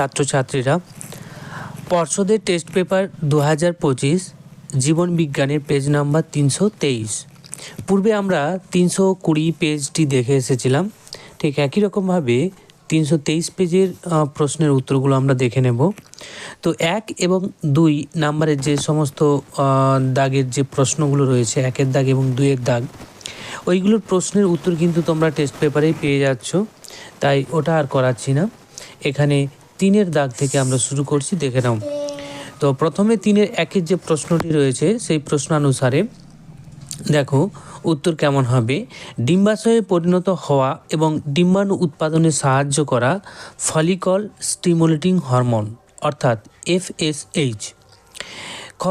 ছাত্রছাত্রীরা। পর্ষদের test paper দু হাজার পঁচিশ, জীবন বিজ্ঞানের পেজ নাম্বার তিনশো তেইশ। পূর্বে আমরা তিনশো কুড়ি পেজটি দেখে এসেছিলাম। ঠিক একই রকমভাবে তিনশো তেইশ পেজের প্রশ্নের উত্তরগুলো আমরা দেখে নেব। তো এক এবং দুই নাম্বারের যে সমস্ত দাগের যে প্রশ্নগুলো রয়েছে, একের দাগ এবং দুইয়ের দাগ, ওইগুলোর প্রশ্নের উত্তর কিন্তু তোমরা টেস্ট পেপারেই পেয়ে যাচ্ছ। তাই ওটা আর করাচ্ছি না। এখানে তিনের দাগ থেকে আমরা শুরু করছি, দেখে নাও। তো প্রথমে তিনের একের যে প্রশ্নটি রয়েছে, সেই প্রশ্নানুসারে দেখো, উত্তর কেমন হবে? ডিম্বাশয়ে পরিণত হওয়া এবং ডিম্বাণু উৎপাদনে সাহায্য করা ফলিকল স্টিমুলেটিং হরমোন অর্থাৎ এফএসএইচ খ,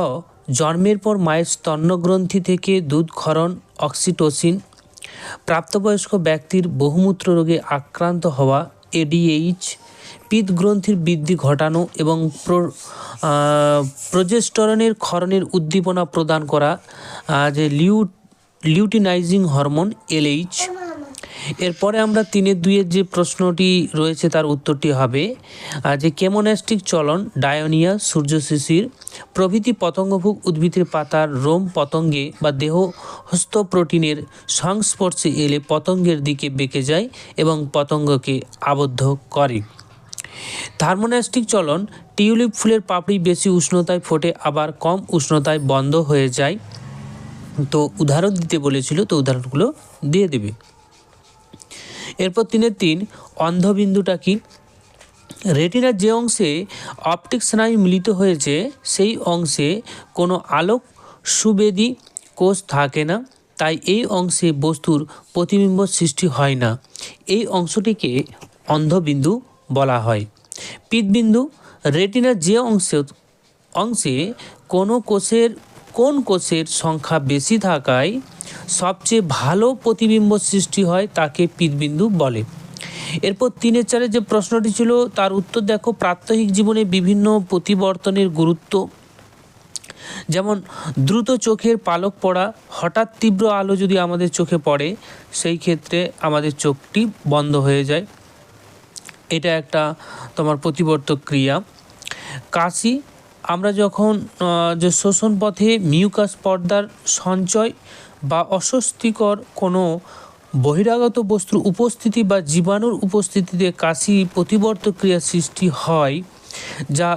জন্মের পর মায়ের স্তন্যগ্রন্থি থেকে দুধ ক্ষরণ অক্সিটোসিন প্রাপ্তবয়স্ক ব্যক্তির বহুমূত্র রোগে আক্রান্ত হওয়া এডিএইচ পিত গ্রন্থির বৃদ্ধি ঘটানো এবং প্রজেস্টরনের ক্ষরণের উদ্দীপনা প্রদান করা যে লিউ, লিউটিনাইজিং হরমোন, এলএইচ। এরপরে আমরা তিনের দুইয়ের যে প্রশ্নটি রয়েছে তার উত্তরটি হবে যে কেমোন্যাস্টিক চলন, ডায়োনিয়া, সূর্যশিশির, প্রভৃতি পতঙ্গভুক উদ্ভিদের পাতার রোম পতঙ্গে বা দেহ হস্ত প্রোটিনের সংস্পর্শে এলে পতঙ্গের দিকে বেঁকে যায় এবং পতঙ্গকে আবদ্ধ করে। থার্মোন্যাস্টিক চলন, টিউলিপ ফুলের পাপড়ি বেশি উষ্ণতায় ফোটে, আবার কম উষ্ণতায় বন্ধ হয়ে যায়। তো উদাহরণ দিতে বলেছিল, তো উদাহরণগুলো দিয়ে দেবে। এরপর তিনের তিন, অন্ধবিন্দুটা কি? রেটিনার যে অংশে অপটিক স্নায়ু মিলিত হয়েছে, সেই অংশে কোনো আলোক সুবেদী কোষ থাকে না, তাই এই অংশে বস্তুর প্রতিবিম্ব সৃষ্টি হয় না। এই অংশটিকে অন্ধবিন্দু বলা হয়। পিতবিন্দু রেটিনার যে অংশে অংশে কোনো কোষের, কোন কোষের সংখ্যা বেশি থাকায় সবচেয়ে ভালো প্রতিবিম্ব সৃষ্টি হয় তাকে পিতবিন্দু বলে। এরপর তিনের চারে যে প্রশ্নটি ছিল, তার উত্তর দেখো, প্রাত্যহিক জীবনে বিভিন্ন প্রতিবর্তনের গুরুত্ব। যেমন, দ্রুত চোখের পালক পড়া, হঠাৎ তীব্র আলো যদি আমাদের চোখে পড়ে, সেই ক্ষেত্রে আমাদের চোখটি বন্ধ হয়ে যায়। এটা একটা তোমার প্রতিবর্তক ক্রিয়া। কাশি, আমরা যখন যে শোষণ পথে মিউকাস পর্দার সঞ্চয় বা অস্বস্তিকর কোনো বহিরাগত বস্তুর উপস্থিতি বা জীবাণুর উপস্থিতিতে কাশি প্রতিবর্তক ক্রিয়া সৃষ্টি হয়, যা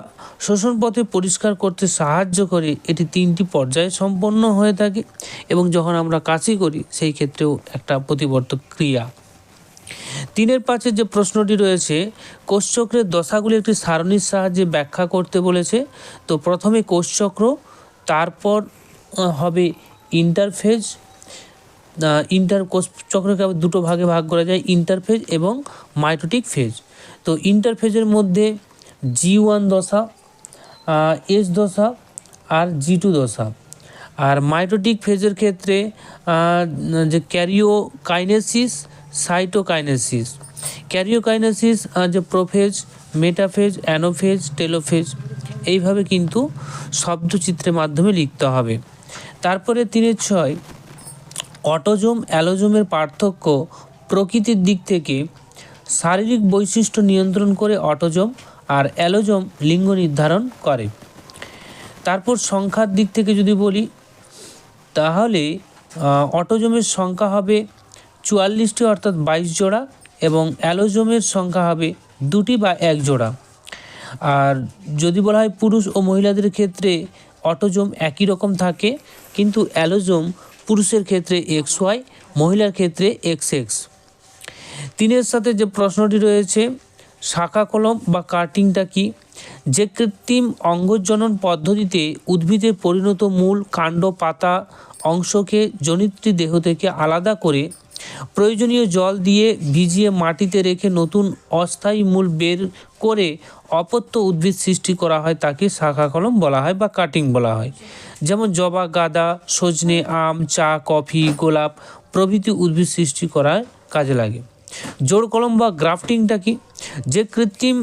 শোষণ পথে পরিষ্কার করতে সাহায্য করে, এটি তিনটি পর্যায়ে সম্পন্ন হয়ে থাকে এবং যখন আমরা কাশি করি, সেই ক্ষেত্রেও একটা প্রতিবর্তক ক্রিয়া। তিনের পাঁচের যে প্রশ্নটি রয়েছে, কোষচক্রের দশাগুলি একটি সারণীর সাহায্যে ব্যাখ্যা করতে বলেছে। তো প্রথমে কোষচক্র, তারপর হবে ইন্টারফেজ। ইন্টার কোষ চক্রকে আবার দুটো ভাগে ভাগ করা যায়, ইন্টারফেজ এবং মাইটোটিক ফেজ। তো ইন্টারফেজের মধ্যে জি ওয়ান দশা এস দশা আর জি টু দশা। আর মাইটোটিক ফেজের ক্ষেত্রে যে ক্যারিওকাইনেসিস সাইটোকাইনেসিস। ক্যারিওকাইনেসিস যে প্রোফেজ, মেটাফেজ, অ্যানোফেজ, টেলোফেজ, এইভাবে কিন্তু শব্দচিত্রের মাধ্যমে লিখতে হবে। তারপরে তিনের ছয়, অটোজোম অ্যালোজোমের পার্থক্য প্রকৃতির দিক থেকে শারীরিক বৈশিষ্ট্য নিয়ন্ত্রণ করে অটোজোম আর অ্যালোজোম লিঙ্গ নির্ধারণ করে। তারপর সংখ্যার দিক থেকে যদি বলি, তাহলে অটোজোমের সংখ্যা হবে চুয়াল্লিশটি অর্থাৎ বাইশ জোড়া এবং অ্যালোজোমের সংখ্যা হবে দুটি বা এক জোড়া। আর যদি বলা হয় পুরুষ ও মহিলাদের ক্ষেত্রে অটোজোম একই রকম থাকে, কিন্তু অ্যালোজোম পুরুষের ক্ষেত্রে এক্স ওয়াই, মহিলার ক্ষেত্রে এক্স এক্স। তিনের সাথে যে প্রশ্নটি রয়েছে, শাখা কলম বা কাটিংটা কি? যে কৃত্রিম অঙ্গজনন পদ্ধতিতে উদ্ভিদের পরিণত মূল কাণ্ড পাতা অংশকে জনিত্রী দেহ থেকে আলাদা করে প্রয়োজনীয় জল দিয়ে ভিজিয়ে মাটিতে রেখে নতুন অস্থায়ী মূল বের করে অপত্য উদ্ভিদ সৃষ্টি করা হয়, তাকে শাখা কলম বলা হয় বা কাটিং বলা হয়। যেমন জবা, গাঁদা, সজনে, আম, চা, কফি, গোলাপ প্রভৃতি উদ্ভিদ সৃষ্টি করার কাজে লাগে। জোড় কলম বা গ্রাফটিংটা কি? যে কৃত্রিম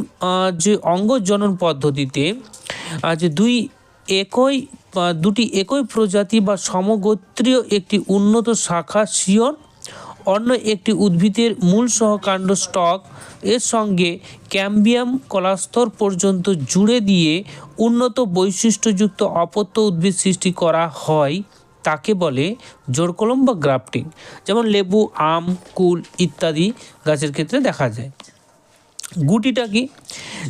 যে অঙ্গজনন পদ্ধতিতে যে দুই একই দুটি একই প্রজাতি বা সমগোত্রীয় একটি উন্নত শাখা শিয়ন অন্য একটি উদ্ভিদের মূল সহকাণ্ড স্টক এর সঙ্গে ক্যাম্বিয়াম কলাস্তর পর্যন্ত জুড়ে দিয়ে উন্নত বৈশিষ্ট্যযুক্ত অপত্য উদ্ভিদ সৃষ্টি করা হয়, তাকে বলে জোরকলম বা গ্রাফটিং। যেমন লেবু, আম, কুল ইত্যাদি গাছের ক্ষেত্রে দেখা যায়। গুটিটা কি?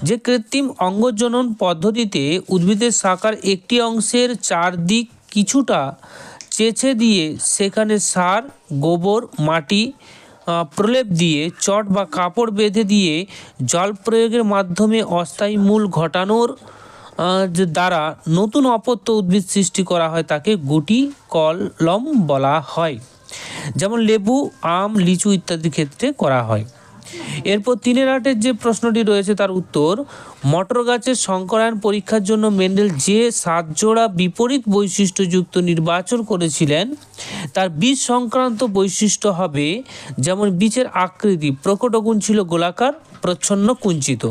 যে কৃত্রিম অঙ্গজনন পদ্ধতিতে উদ্ভিদের শাখার একটি অংশের চারদিক কিছুটা চেঁচে দিয়ে সেখানে সার, গোবর, মাটি প্রলেপ দিয়ে চট বা কাপড় বেঁধে দিয়ে জল প্রয়োগের মাধ্যমে অস্থায়ী মূল ঘটানোর দ্বারা নতুন অপত্য উদ্ভিদ সৃষ্টি করা হয় তাকে গুটি কলম বলা হয়। যেমন লেবু, আম, লিচু ইত্যাদির ক্ষেত্রে করা হয়। এরপর তিনের আটের যে প্রশ্নটি রয়েছে তার উত্তর, মটর গাছের সংকরায়ন পরীক্ষার জন্য মেন্ডেল যে সাত জোড়া বিপরীত বৈশিষ্ট্যযুক্ত নির্বাচন করেছিলেন, তার বীজ সংক্রান্ত বৈশিষ্ট্য হবে যেমন বীজের আকৃতি, প্রকট গুণ ছিল গোলাকার, প্রচ্ছন্ন কুঞ্চিত।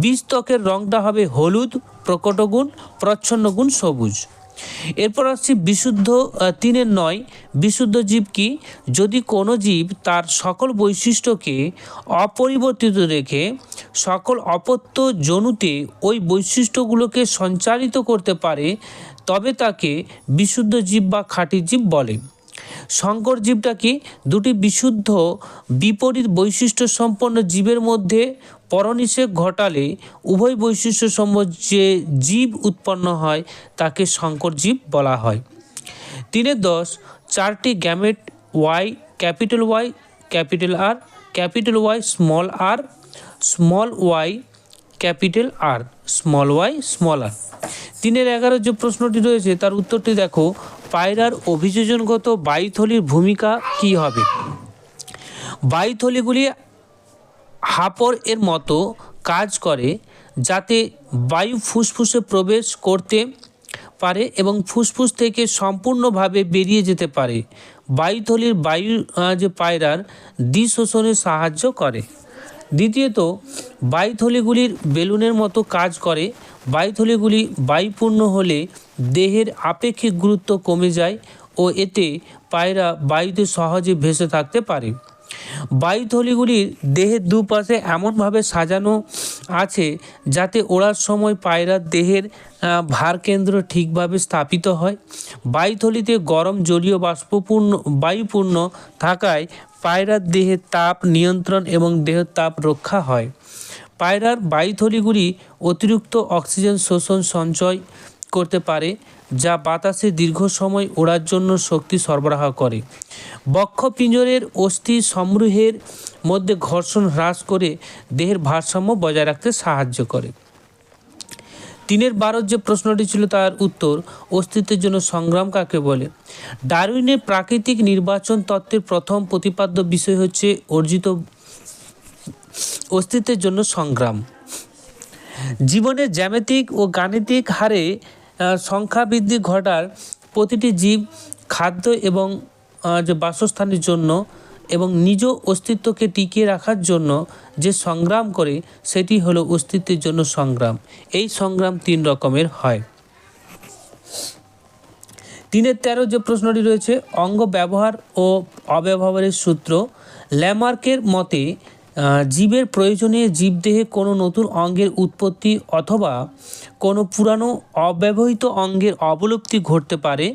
বীজ ত্বকের রংটা হবে হলুদ প্রকটগুণ প্রচ্ছন্ন গুণ সবুজ। এরপর আসছি বিশুদ্ধ তিনের নয়। বিশুদ্ধ জীব কি? যদি কোনো জীব তার সকল বৈশিষ্ট্যকে অপরিবর্তিত রেখে সকল অপত্য জনুতে ওই বৈশিষ্ট্যগুলোকে সঞ্চারিত করতে পারে, তবে তাকে বিশুদ্ধ জীব বা খাঁটি জীব বলে। সংকর জীবটা কি? দুটি বিশুদ্ধ, বিপরীত বৈশিষ্ট্য সম্পন্ন জীবের মধ্যে পরনিষেক ঘটালে উভয় বৈশিষ্ট্য সম্বন্ধ যে জীব উৎপন্ন হয়, তাকে সংকর জীব বলা হয়। তিনের দশ, চারটি gamete Y, capital Y, capital R, capital Y, small R, small Y, capital R, small Y, small R. তিনের এগারো যে প্রশ্নটি রয়েছে, তার উত্তরটি দেখো, পায়রার অভিযোজনগত বায়ুথলির ভূমিকা কী হবে? বায়ুথলিগুলি হাপর এর মতো কাজ করে যাতে বায়ু ফুসফুসে প্রবেশ করতে পারে এবং ফুসফুস থেকে সম্পূর্ণভাবে বেরিয়ে যেতে পারে। বায়ুথলির বায়ু যে পায়রার দ্বিশোষণে সাহায্য করে। দ্বিতীয়ত বায়ুথলিগুলির বেলুনের মতো কাজ করে। বায়ুথলিগুলি বায়ুপূর্ণ হলে দেহের আপেক্ষিক গুরুত্ব কমে যায় ও এতে পায়রা বায়ুতে সহজে ভেসে থাকতে পারে। বায়ুথলিগুলির দেহের দুপাশে এমনভাবে সাজানো আছে যাতে ওড়ার সময় পায়রার দেহের ভারকেন্দ্র ঠিকভাবে স্থাপিত হয়। বায়ুথলিতে গরম জলীয় বাষ্পপূর্ণ, বায়ুপূর্ণ থাকায় পায়রার দেহের তাপ নিয়ন্ত্রণ এবং দেহের তাপ রক্ষা হয়। পায়রার বায়ুথলিগুলি অতিরিক্ত অক্সিজেন শোষণ সঞ্চয় করতে পারে। যা বাতাসে দীর্ঘ সময় ওড়ার জন্য শক্তি সরবরাহ করে। বক্ষ পিঞ্জরের অস্থি সমূহের মধ্যে ঘর্ষণ হ্রাস করে দেহের ভারসাম্য বজায় রাখতে সাহায্য করে। তিনের বারোর যে প্রশ্নটি ছিল তার উত্তর, অস্তিত্বের জন্য সংগ্রাম কাকে বলে? ডারউইনের প্রাকৃতিক নির্বাচন তত্ত্বের প্রথম প্রতিপাদ্য বিষয় হচ্ছে অর্জিত অস্তিত্বের জন্য সংগ্রাম। জীবনের জ্যামিতিক ও গাণিতিক হারে সংখ্যা বৃদ্ধি ঘটার প্রতিটি জীব খাদ্য এবং যে বাসস্থানের জন্য এবং নিজ অস্তিত্বকে টিকিয়ে রাখার জন্য যে সংগ্রাম করে, সেটি হলো অস্তিত্বের জন্য সংগ্রাম। এই সংগ্রাম তিন রকমের হয়। তিনের তেরো যে প্রশ্নটি রয়েছে, অঙ্গ ব্যবহার ও অব্যবহারের সূত্র ল্যামার্কের মতে জীবের প্রয়োজনে জীবদেহে কোনো নতুন অঙ্গের উৎপত্তি অথবা কোনো পুরানো অব্যবহৃত অঙ্গের অবলুপ্তি ঘটতে পারে।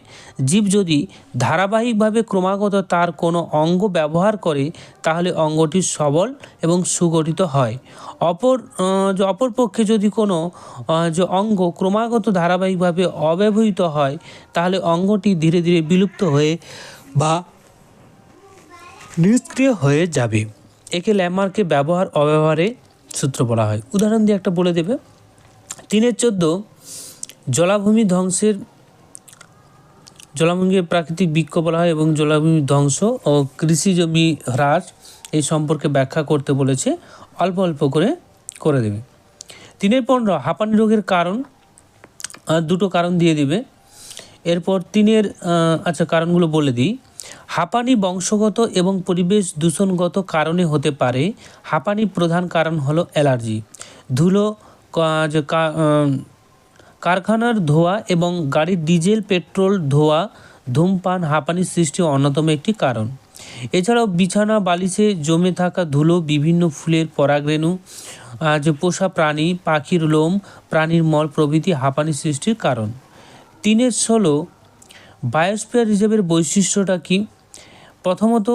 জীব যদি ধারাবাহিকভাবে ক্রমাগত তার কোনো অঙ্গ ব্যবহার করে, তাহলে অঙ্গটি সবল এবং সুগঠিত হয়। অপর যে অপরপক্ষে যদি কোনো যে অঙ্গ ক্রমাগত ধারাবাহিকভাবে অব্যবহৃত হয়, তাহলে অঙ্গটি ধীরে ধীরে বিলুপ্ত হয়ে বা নিষ্ক্রিয় হয়ে যাবে। একে ল্যামার্কে ব্যবহার অব্যবহারে সূত্র বলা হয়। উদাহরণ দিয়ে একটা বলে দেবে। তিনের চোদ্দ, জলাভূমি ধ্বংসের, জলাভূমিকে প্রাকৃতিক বৃক্ষ বলা হয় এবং জলাভূমি ধ্বংস ও কৃষি জমি হ্রাস এই সম্পর্কে ব্যাখ্যা করতে বলেছে। অল্প অল্প করে করে দেবে। তিনের পনেরো, হাঁপানি রোগের কারণ দুটো কারণ দিয়ে দিবে। এরপর তিনের আচ্ছা কারণগুলো বলে দিই। হাঁপানি বংশগত এবং পরিবেশ দূষণগত কারণে হতে পারে। হাঁপানি প্রধান কারণ হলো অ্যালার্জি। ধুলো কারখানার ধোঁয়া এবং গাড়ির ডিজেল, পেট্রোল, ধোঁয়া, ধূমপান হাঁপানির সৃষ্টি অন্যতম একটি কারণ। এছাড়াও বিছানা, বালিশে জমে থাকা ধুলো, বিভিন্ন ফুলের পরাগরেণু যে পোষা প্রাণী, পাখির লোম, প্রাণীর মল প্রভৃতি হাঁপানি সৃষ্টির কারণ। তিনের ষোলো বায়োস্ফিয়ার রিজার্ভের বৈশিষ্ট্যটা কি? প্রথমত,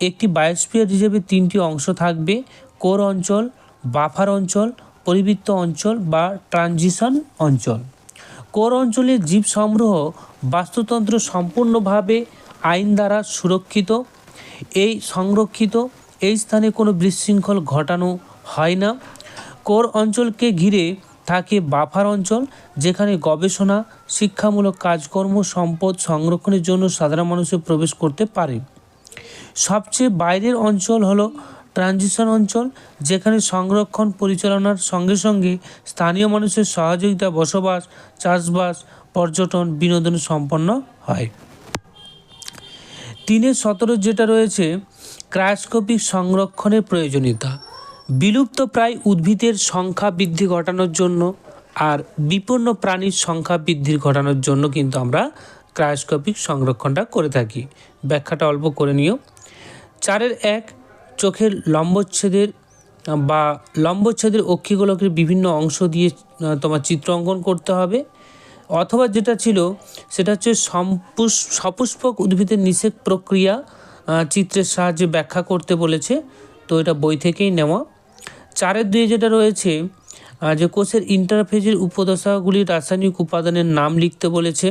একটি বায়োস্ফিয়ার রিজার্ভে তিনটি অংশ থাকবে, কোর অঞ্চল, বাফার অঞ্চল, পরিবৃত্ত অঞ্চল বা ট্রানজিশন অঞ্চল। কোর অঞ্চলের জীব সংগ্রহ বাস্তুতন্ত্র সম্পূর্ণভাবে আইন দ্বারা সুরক্ষিত, এই সংরক্ষিত, এই স্থানে কোনো বিশৃঙ্খল ঘটানো হয় না। কোর অঞ্চলকে ঘিরে থাকে বাফার অঞ্চল, যেখানে গবেষণা, শিক্ষামূলক কাজকর্ম, সম্পদ সংরক্ষণের জন্য সাধারণ মানুষের প্রবেশ করতে পারে। সবচেয়ে বাইরের অঞ্চল হলো ট্রানজিশন অঞ্চল, যেখানে সংরক্ষণ পরিচালনার সঙ্গে সঙ্গে স্থানীয় মানুষের সহযোগিতা, বসবাস, চাষবাস, পর্যটন, বিনোদন সম্পন্ন হয়। তিনের সতেরো যেটা রয়েছে ক্রায়োস্কোপিক সংরক্ষণের প্রয়োজনীয়তা। বিলুপ্ত প্রায় উদ্ভিদের সংখ্যা বৃদ্ধি ঘটানোর জন্য আর বিপন্ন প্রাণীর সংখ্যা বৃদ্ধি ঘটানোর জন্য কিন্তু আমরা ক্রায়োস্কোপিক সংরক্ষণটা করে থাকি। ব্যাখ্যাটা অল্প করে নিও। চারের এক, চোখের লম্বচ্ছেদের, বা লম্বচ্ছেদের অক্ষিগোলকের বিভিন্ন অংশ দিয়ে তোমার চিত্র অঙ্কন করতে হবে। অথবা যেটা ছিল, সেটা হচ্ছে সম্পুষ, সপুষ্পক উদ্ভিদের নিষেক প্রক্রিয়া চিত্রের সাহায্যে ব্যাখ্যা করতে বলেছে। তো এটা বই থেকেই নেওয়া। চারের দুয়ে যেটা রয়েছে যে কোষের ইন্টারফেজের উপদশাগুলি রাসায়নিক উপাদানের নাম লিখতে বলেছে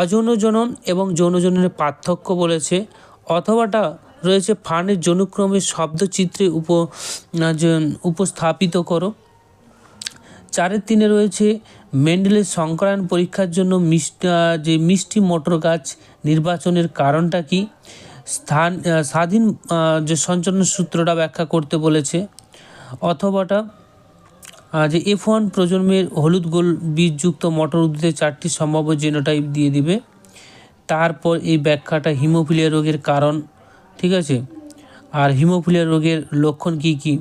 অযৌন জনন এবং যৌন জননের পার্থক্য বলেছে, অথবাটা রয়েছে ফানের যৌনক্রমের শব্দচিত্রে উপ উপস্থাপিত করো। চারের তিনে রয়েছে মেন্ডেলের সংকরায়ন পরীক্ষার জন্য মিষ্টি যে মিষ্টি মোটর গাছ নির্বাচনের কারণটা কি? স্থান স্বাধীন যে সঞ্চালন সূত্রটা ব্যাখ্যা করতে বলেছে। অথবাটা যে এফ ওয়ান প্রজন্মের হলুদ গোল বীজযুক্ত মটর উদ্ভিদের চারটি সম্ভাব্য জেনোটাইপ দিয়ে দিবে। তারপর এই ব্যাখ্যাটা হিমোফিলিয়া রোগের কারণ, ঠিক আছে? আর হিমোফিলিয়া রোগের লক্ষণ কি কি?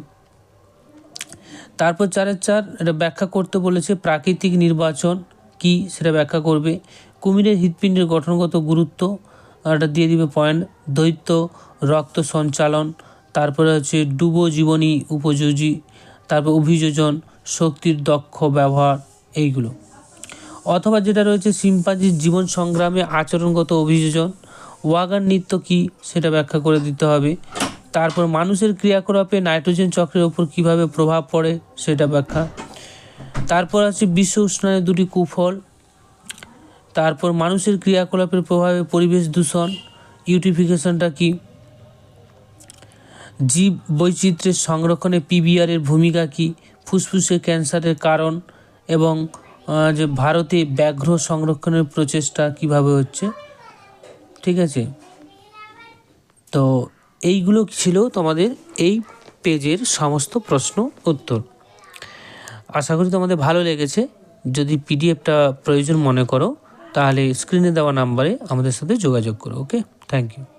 তারপর চারের চার, এটা ব্যাখ্যা করতে বলেছে প্রাকৃতিক নির্বাচন কি সেটা ব্যাখ্যা করবে। কুমিরের হৃৎপিণ্ডের গঠনগত গুরুত্ব এটা দিয়ে দিবে পয়েন্ট দৈত্য, রক্ত সঞ্চালন তারপরে হচ্ছে ডুবো জীবনী উপযোজী তারপর অভিযোজন, শক্তির দক্ষ ব্যবহার, এইগুলো। অথবা যেটা রয়েছে সিম্পাঞ্জির জীবন সংগ্রামে আচরণগত অভিযোজন, ওয়াগান নৃত্য কী সেটা ব্যাখ্যা করে দিতে হবে। তারপর মানুষের ক্রিয়াকলাপে নাইট্রোজেন চক্রের ওপর কীভাবে প্রভাব পড়ে সেটা ব্যাখ্যা। তারপর আছে বিশ্ব উষ্ণায়নের দুটি কুফল। তারপর মানুষের ক্রিয়াকলাপের প্রভাবে পরিবেশ দূষণ, ইউটিফিকেশনটা কি? জীব বৈচিত্র্যের সংরক্ষণে পিবিআরের ভূমিকা কি? ফুসফুসে ক্যান্সারের কারণ এবং যে ভারতে ব্যাঘ্র সংরক্ষণের প্রচেষ্টা কীভাবে হচ্ছে? ঠিক আছে? তো এইগুলো ছিল তোমাদের এই পেজের সমস্ত প্রশ্ন উত্তর। আশা করি তোমাদের ভালো লেগেছে। যদি পিডিএফটা প্রয়োজন মনে করো, তাহলে স্ক্রিনে দেওয়া নাম্বারে আমাদের সাথে যোগাযোগ করো, ওকে? Thank you